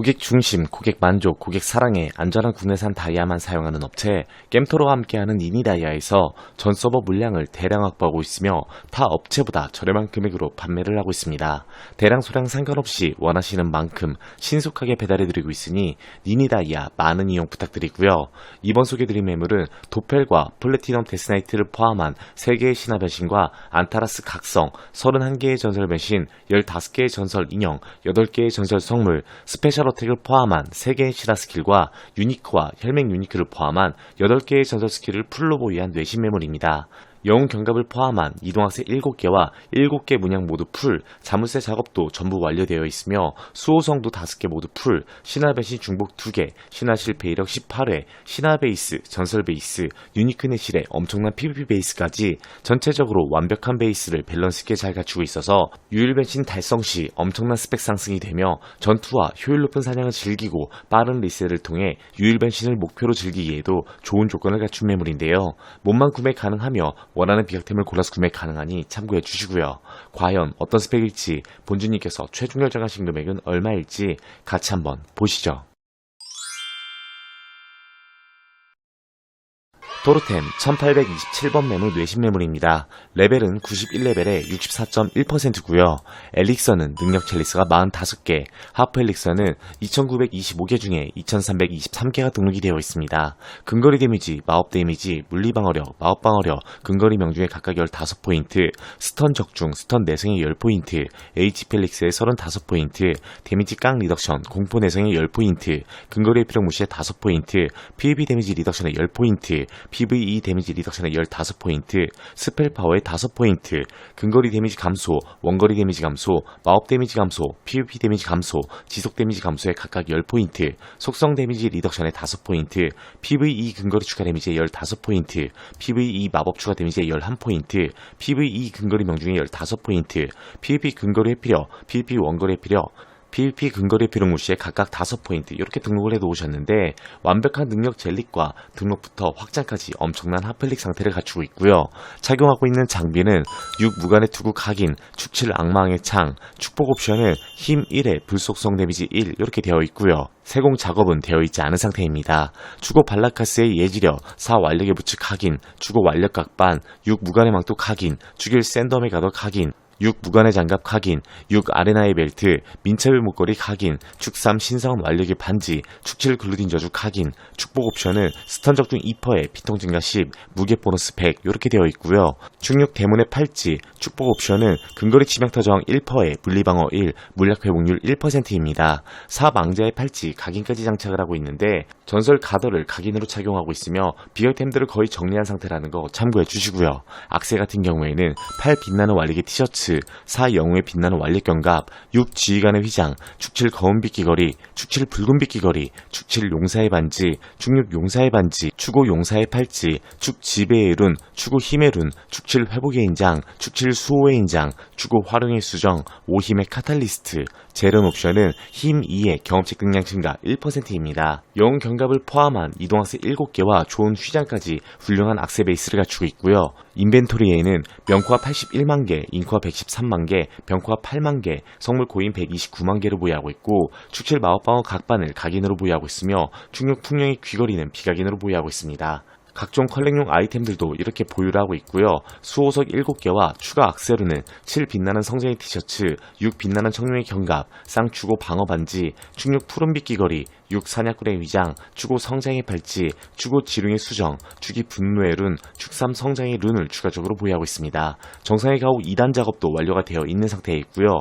고객 중심, 고객 만족, 고객 사랑에 안전한 국내산 다이아만 사용하는 업체 겜토로와 함께하는 니니다이아에서 전 서버 물량을 대량 확보하고 있으며 타 업체보다 저렴한 금액으로 판매를 하고 있습니다. 대량 소량 상관없이 원하시는 만큼 신속하게 배달해드리고 있으니 니니다이아 많은 이용 부탁드리고요. 이번 소개드린 매물은 도펠과 플래티넘 데스나이트를 포함한 3개의 신화 변신과 안타라스 각성, 31개의 전설 변신, 15개의 전설 인형, 8개의 전설 성물, 스페셜 어택을 포함한 3개의 신화 스킬과 유니크와 혈맹 유니크를 포함한 8개의 전설 스킬을 풀로 보유한 뇌신 매물입니다. 영웅 경갑을 포함한 이동학생 7개와 7개 문양 모두 풀, 자물쇠 작업도 전부 완료되어 있으며 수호성도 5개 모두 풀, 신화 변신 중복 2개, 신화 실패 이력 18회, 신화 베이스, 전설 베이스, 유니크 내실의 엄청난 PVP 베이스까지 전체적으로 완벽한 베이스를 밸런스 있게 잘 갖추고 있어서 유일 변신 달성 시 엄청난 스펙 상승이 되며 전투와 효율 높은 사냥을 즐기고 빠른 리셋을 통해 유일 변신을 목표로 즐기기에도 좋은 조건을 갖춘 매물인데요. 몸만 구매 가능하며 원하는 비약템을 골라서 구매 가능하니 참고해 주시고요. 과연 어떤 스펙일지 본주님께서 최종 결정하신 금액은 얼마일지 같이 한번 보시죠. 도르템 1827번 매물 뇌신 매물입니다. 레벨은 91레벨에 64.1%고요. 엘릭서는 능력 첼리스가 45개, 하프 엘릭서는 2925개 중에 2323개가 등록이 되어 있습니다. 근거리 데미지, 마법 데미지, 물리 방어력, 마법 방어력, 근거리 명중에 각각 15포인트, 스턴 적중, 스턴 내성에 10포인트, H 펠릭스에 35포인트, 데미지 깡 리덕션, 공포 내성에 10포인트, 근거리 피력 무시에 5포인트, PVP 데미지 리덕션에 10포인트, PVE 데미지 리덕션에 15포인트, 스펠 파워에 5포인트, 근거리 데미지 감소, 원거리 데미지 감소, 마법 데미지 감소, PVP 데미지 감소, 지속 데미지 감소에 각각 10포인트, 속성 데미지 리덕션에 5포인트, PVE 근거리 추가 데미지에 15포인트, PVE 마법 추가 데미지에 11포인트, PVE 근거리 명중에 15포인트, PVP 근거리 회피력, PVP 원거리 회피력, PVP 근거리 필요 무시에 각각 5포인트 이렇게 등록을 해도 오셨는데 완벽한 능력 젤릭과 등록부터 확장까지 엄청난 핫플릭 상태를 갖추고 있고요. 착용하고 있는 장비는 6 무간의 투구 각인, 축7 악망의 창, 축복 옵션은 힘 1에 불속성 데미지 1 이렇게 되어 있고요. 세공 작업은 되어 있지 않은 상태입니다. 주고 발라카스의 예지력, 4 완력의 부츠 각인, 주고 완력 각반, 6 무간의 망토 각인, 주길 샌덤의 가도 각인, 6 무관의 장갑 각인, 6 아레나의 벨트, 민첩의 목걸이 각인, 축3 신성 완력의 반지, 축7 글루딘 저주 각인, 축복 옵션은 스턴 적중 2%에 피통 증가 10, 무게 보너스 100 이렇게 되어 있고요. 축6 대문의 팔찌, 축복 옵션은 근거리 치명타 저항 1%에 물리방어 1, 물약 회복률 1%입니다. 4 망자의 팔찌, 각인까지 장착을 하고 있는데 전설 가더를 각인으로 착용하고 있으며 비어템들을 거의 정리한 상태라는 거 참고해 주시고요. 악세 같은 경우에는 8 빛나는 완력의 티셔츠, 4 영웅의 빛나는 완력 경갑, 6 지휘관의 휘장, 축7 거운빛 귀걸이, 축7 붉은빛 귀걸이, 축7 용사의 반지, 축6 용사의 반지, 축5 용사의 팔찌, 축 지배의 룬, 축5 힘의 룬, 축7 회복의 인장, 축7 수호의 인장, 축5 활용의 수정, 5 힘의 카탈리스트, 제런 옵션은 힘 2의 경험치 극량 증가 1%입니다. 영웅 경갑을 포함한 이동학세 7개와 좋은 휘장까지 훌륭한 악세 베이스를 갖추고 있고요. 인벤토리에는 명코화 81만 개, 인코화 113만 개, 병코화 8만 개, 성물 고인 129만 개를 보유하고 있고 축칠 마법방어 각반을 각인으로 보유하고 있으며 충격 풍령의 귀걸이는 비각인으로 보유하고 있습니다. 각종 컬렉용 아이템들도 이렇게 보유를 하고 있고요. 수호석 7개와 추가 악세로는 7 빛나는 성장의 티셔츠, 6 빛나는 청룡의 경갑, 쌍추고 방어 반지, 충육 푸른빛 귀걸이, 6 사냥꾼의 위장, 추고 성장의 팔찌, 추고 지룡의 수정, 축이 분노의 룬, 축3 성장의 룬을 추가적으로 보유하고 있습니다. 정상의 가옥 2단 작업도 완료가 되어 있는 상태에 있고요.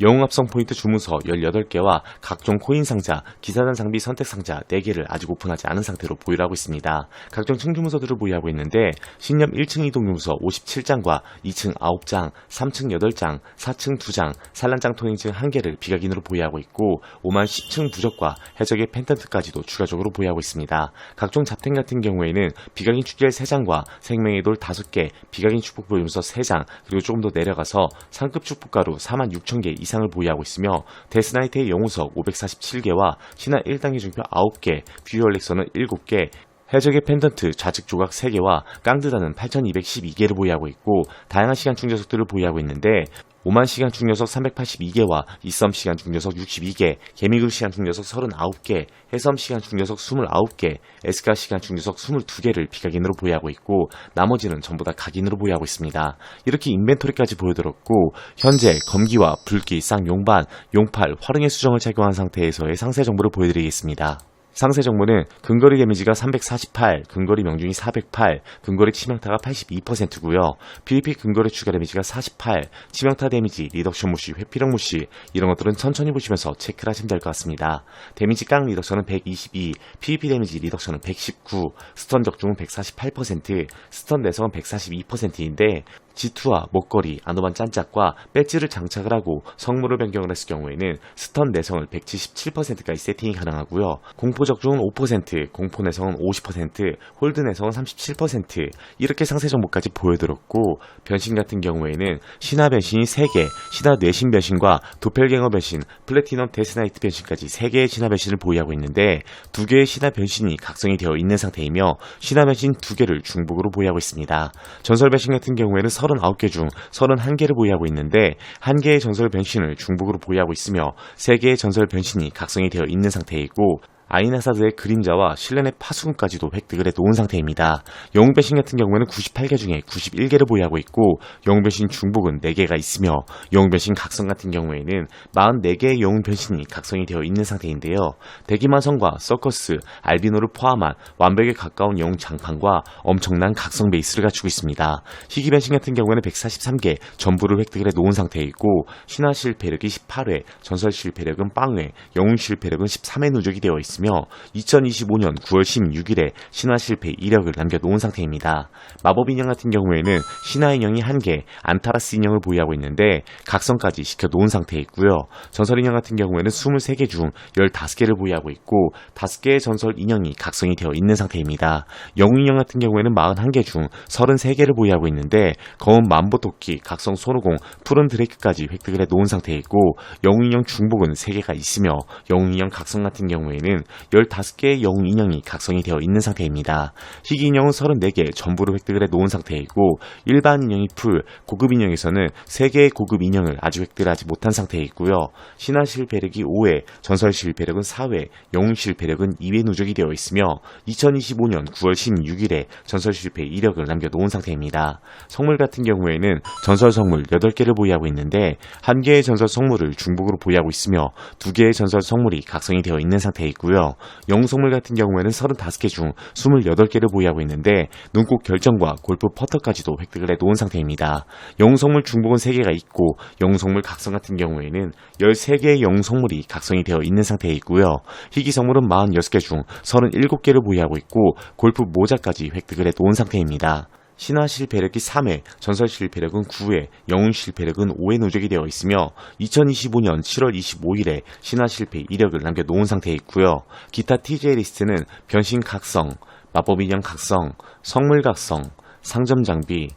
영웅 합성 포인트 주문서 18개와 각종 코인 상자, 기사단 장비 선택 상자 4개를 아직 오픈하지 않은 상태로 보유를 하고 있습니다. 각종 층주문서들을 보유하고 있는데 신념 1층 이동 주문서 57장과 2층 9장, 3층 8장, 4층 2장, 산란장 토닝증 1개를 비각인으로 보유하고 있고 5만 10층 부적과 해적의 펜턴트까지도 추가적으로 보유하고 있습니다. 각종 잡템 같은 경우에는 비각인 축제의 3장과 생명의 돌 5개, 비각인 축복 보유문서 3장, 그리고 조금 더 내려가서 상급 축복가루 4만 6천 개 이상을 보유하고 있으며 데스나이트의 영웅석 547개와 신화 1단계 중표 9개, 뷰얼릭서는 7개, 해적의 펜던트 좌측 조각 3개와 깡드다는 8212개를 보유하고 있고 다양한 시간 충전석들을 보유하고 있는데 오만 시간 중녀석 382개와 이썸 시간 중녀석 62개, 개미굴 시간 중녀석 39개, 해섬 시간 중녀석 29개, 에스카 시간 중녀석 22개를 비각인으로 보유하고 있고 나머지는 전부 다 각인으로 보유하고 있습니다. 이렇게 인벤토리까지 보여드렸고 현재 검기와 불기, 쌍용반, 용팔, 활용의 수정을 착용한 상태에서의 상세 정보를 보여드리겠습니다. 상세 정보는 근거리 데미지가 348, 근거리 명중이 408, 근거리 치명타가 82%고요. PVP 근거리 추가 데미지가 48, 치명타 데미지, 리덕션 무시, 회피력 무시 이런 것들은 천천히 보시면서 체크를 하시면 될 것 같습니다. 데미지 깡 리덕션은 122, PVP 데미지 리덕션은 119, 스턴 적중은 148%, 스턴 내성은 142%인데 G2와 목걸이, 아노반 짠짝과 배지를 장착을 하고 성물을 변경을 했을 경우에는 스턴 내성을 177%까지 세팅이 가능하고요. 공포 적중은 5%, 공포 내성은 50%, 홀드 내성은 37% 이렇게 상세 정보까지 보여드렸고 변신 같은 경우에는 신화 변신이 3개, 신화 뇌신 변신과 도펠갱어 변신, 플래티넘 데스나이트 변신까지 3개의 신화 변신을 보유하고 있는데 2개의 신화 변신이 각성이 되어 있는 상태이며 신화 변신 2개를 중복으로 보유하고 있습니다. 전설 변신 같은 경우에는 39개 중 31개를 보유하고 있는데 1개의 전설 변신을 중복으로 보유하고 있으며 3개의 전설 변신이 각성이 되어 있는 상태이고 아이나사드의 그림자와 실렌의 파수꾼까지도 획득을 해 놓은 상태입니다. 영웅 변신 같은 경우에는 98개 중에 91개를 보유하고 있고 영웅 변신 중복은 4개가 있으며 영웅 변신 각성 같은 경우에는 44개의 영웅 변신이 각성이 되어 있는 상태인데요. 대기만 성과 서커스, 알비노를 포함한 완벽에 가까운 영웅 장판과 엄청난 각성 베이스를 갖추고 있습니다. 희귀 변신 같은 경우에는 143개 전부를 획득을 해 놓은 상태이고 신화 실패력이 18회, 전설 실패력은 빵회, 영웅 실패력은 13회 누적이 되어 있습니다. 있으며 2025년 9월 16일에 신화 실패 이력을 남겨놓은 상태입니다. 마법 인형 같은 경우에는 신화 인형이 1개, 안타라스 인형을 보유하고 있는데 각성까지 시켜놓은 상태에 있고요. 전설 인형 같은 경우에는 23개 중 15개를 보유하고 있고 5개의 전설 인형이 각성이 되어 있는 상태입니다. 영웅 인형 같은 경우에는 41개 중 33개를 보유하고 있는데 검은 만보 토끼, 각성 손오공, 푸른 드레이크까지 획득을 해놓은 상태에 있고 영웅 인형 중복은 3개가 있으며 영웅 인형 각성 같은 경우에는 15개의 영웅 인형이 각성이 되어 있는 상태입니다. 희귀 인형은 34개 전부를 획득을 해 놓은 상태이고 일반 인형이 풀, 고급 인형에서는 3개의 고급 인형을 아직 획득을 하지 못한 상태에 있고요. 신화 실패력이 5회, 전설 실패력은 4회, 영웅 실패력은 2회 누적이 되어 있으며 2025년 9월 16일에 전설 실패 이력을 남겨 놓은 상태입니다. 성물 같은 경우에는 전설 성물 8개를 보유하고 있는데 1개의 전설 성물을 중복으로 보유하고 있으며 2개의 전설 성물이 각성이 되어 있는 상태에 있고요. 영웅성물 같은 경우에는 35개 중 28개를 보유하고 있는데 눈꽃 결정과 골프 퍼터까지도 획득을 해 놓은 상태입니다. 영웅성물 중복은 3개가 있고 영웅성물 각성 같은 경우에는 13개의 영웅성물이 각성이 되어 있는 상태에 있고요. 희귀성물은 46개 중 37개를 보유하고 있고 골프 모자까지 획득을 해 놓은 상태입니다. 신화 실패력이 3회, 전설 실패력은 9회, 영웅 실패력은 5회 누적이 되어 있으며 2025년 7월 25일에 신화 실패 이력을 남겨놓은 상태에 있고요. 기타 TJ 리스트는 변신 각성, 마법 인형 각성, 성물 각성, 상점 장비,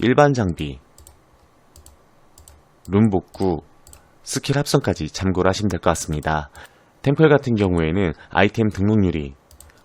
일반 장비, 룸 복구, 스킬 합성까지 참고를 하시면 될 것 같습니다. 템플 같은 경우에는 아이템 등록률이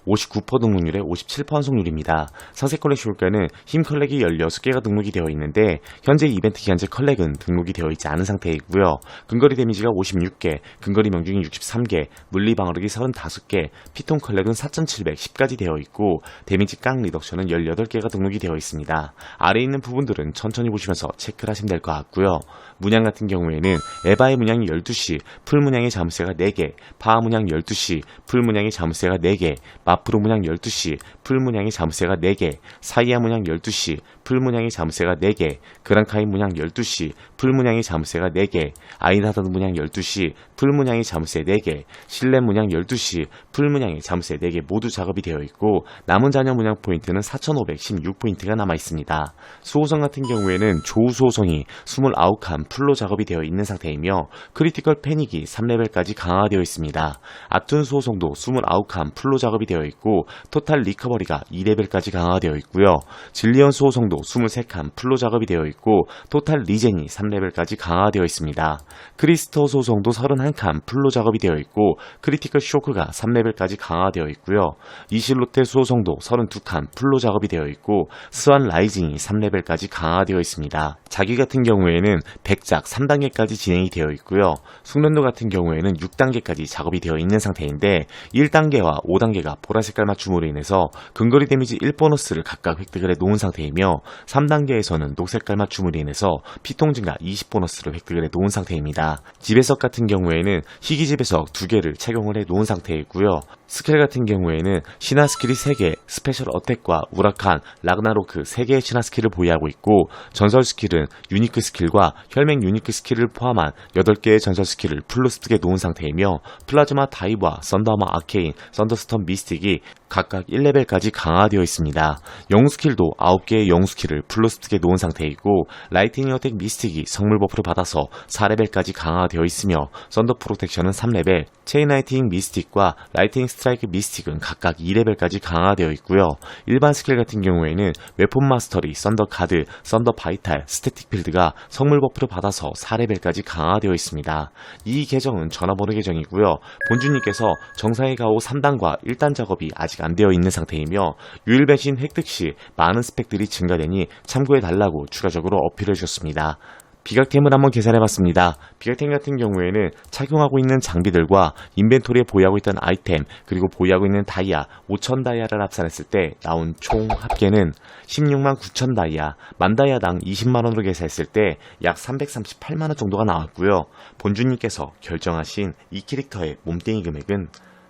59% 등록률에 57% 환송률입니다. 상세 컬렉 쇼가는 힘 컬렉이 16개가 등록이 되어 있는데 현재 이벤트 기간제 컬렉은 등록이 되어 있지 않은 상태이고요. 근거리 데미지가 56개, 근거리 명중이 63개, 물리 방어력이 35개, 피통 컬렉은 4710까지 되어 있고 데미지 깡 리덕션은 18개가 등록이 되어 있습니다. 아래에 있는 부분들은 천천히 보시면서 체크를 하시면 될 것 같고요. 문양 같은 경우에는 에바의 문양이 12시, 풀 문양의 자물쇠가 4개, 파하 문양 12시, 풀 문양의 자물쇠가 4개, 마 프로 문양 12시, 풀 문양의 자물쇠가 4개, 사이아 문양 12시, 풀 문양의 자물쇠가 4개, 그랑카인 문양 12시, 풀 문양의 자물쇠가 4개, 아이나다드 문양 12시, 풀 문양의 자물쇠 4개, 실내 문양 12시, 풀 문양의 자물쇠 4개 모두 작업이 되어 있고 남은 잔여 문양 포인트는 4,516포인트가 남아 있습니다. 수호성 같은 경우에는 조우 수호성이 29칸 풀로 작업이 되어 있는 상태이며 크리티컬 패닉이 3레벨까지 강화되어 있습니다. 아툰 수호성도 29칸 풀로 작업이 되어 있고 토탈 리커버리가 2레벨까지 강화되어 있고요. 진리언 수호성도 소송도 23칸 풀로 작업이 되어 있고 토탈 리젠이 3레벨까지 강화되어 있습니다. 크리스터 소송도 31칸 풀로 작업이 되어 있고 크리티컬 쇼크가 3레벨까지 강화되어 있고요. 이실로테 소송도 32칸 풀로 작업이 되어 있고 스완 라이징이 3레벨까지 강화되어 있습니다. 자기 같은 경우에는 100작 3단계까지 진행이 되어 있고요. 숙련도 같은 경우에는 6단계까지 작업이 되어 있는 상태인데 1단계와 5단계가 보라색 깔 맞춤으로 인해서 근거리 데미지 1보너스를 각각 획득을 해 놓은 상태이며 3단계에서는 녹색 깔 맞춤으로 인해서 피통 증가 20보너스를 획득을 해 놓은 상태입니다. 지배석 같은 경우에는 희귀 지배석 2개를 착용을 해 놓은 상태이고요. 스킬 같은 경우에는 신화 스킬이 3개, 스페셜 어택과 우라칸, 라그나로크 3개의 신화 스킬을 보유하고 있고 전설 스킬은 유니크 스킬과 혈맹 유니크 스킬을 포함한 8개의 전설 스킬을 습득해 놓은 상태이며 플라즈마 다이브와 썬더마 아케인, 썬더스턴 미스틱이 각각 1레벨까지 강화되어 있습니다. 영웅 스킬도 9개의 영웅 스킬을 풀로 습득해 놓은 상태이고 라이팅 어택 미스틱이 성물 버프를 받아서 4레벨까지 강화되어 있으며 썬더 프로텍션은 3레벨, 체인 라이팅 미스틱과 라이팅 스트라이크 미스틱은 각각 2레벨까지 강화되어 있고요. 일반 스킬 같은 경우에는 웨폰 마스터리, 썬더 카드, 썬더 바이탈, 스태틱 필드가 성물 버프를 받아서 4레벨까지 강화되어 있습니다. 이 계정은 전화번호 계정이고요. 본주님께서 정상의 가오 3단과 1단 작업이 아직 안 되어 있는 상태이며 유일 배신 획득 시 많은 스펙들이 증가되니 참고해 달라고 추가적으로 어필해 주셨습니다. 비각템을 한번 계산해봤습니다. 비각템 같은 경우에는 착용하고 있는 장비들과 인벤토리에 보유하고 있던 아이템 그리고 보유하고 있는 다이아 5천 다이아를 합산했을 때 나온 총 합계는 16만 9천 다이아, 만 다이아당 20만 원으로 계산했을 때 약 338만 원 정도가 나왔고요. 본주님께서 결정하신 이 캐릭터의 몸뚱이 금액은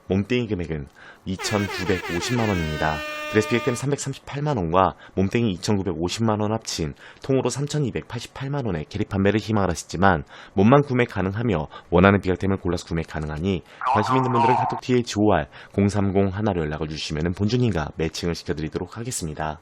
몸뚱이 금액은 2,950만 원입니다. 드레스 비액템 338만 원과 몸땡이 2,950만 원 합친 통으로 3,288만 원의 캐릭 판매를 희망을 하시지만 몸만 구매 가능하며 원하는 비액템을 골라서 구매 가능하니 관심 있는 분들은 카톡 THOR 030 하나로 연락을 주시면 본주님과 매칭을 시켜드리도록 하겠습니다.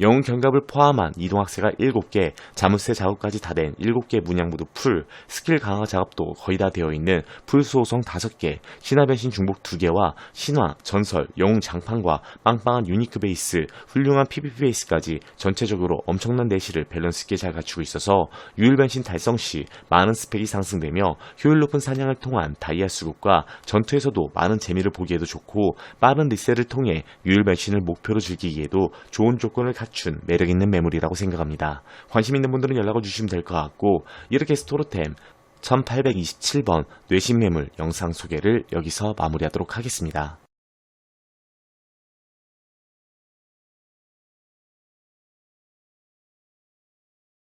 영웅 견갑을 포함한 이동학세가 7개, 자물쇠 작업까지 다 된 7개 문양 모두 풀, 스킬 강화 작업도 거의 다 되어 있는 풀 수호성 5개, 신화 변신 중복 2개와 신화, 전설, 영웅 장판과 빵빵한 유니크 베이스, 훌륭한 PVP 베이스까지 전체적으로 엄청난 내실을 밸런스 있게 잘 갖추고 있어서 유일 변신 달성 시 많은 스펙이 상승되며 효율 높은 사냥을 통한 다이아 수급과 전투에서도 많은 재미를 보기에도 좋고 빠른 리셋을 통해 유일 변신을 목표로 즐기기에도 좋은 조건을 갖춘 매력 있는 매물이라고 생각합니다. 관심 있는 분들은 연락을 주시면 될 것 같고 이렇게 스토르템 1827번 뇌신 매물 영상 소개를 여기서 마무리하도록 하겠습니다.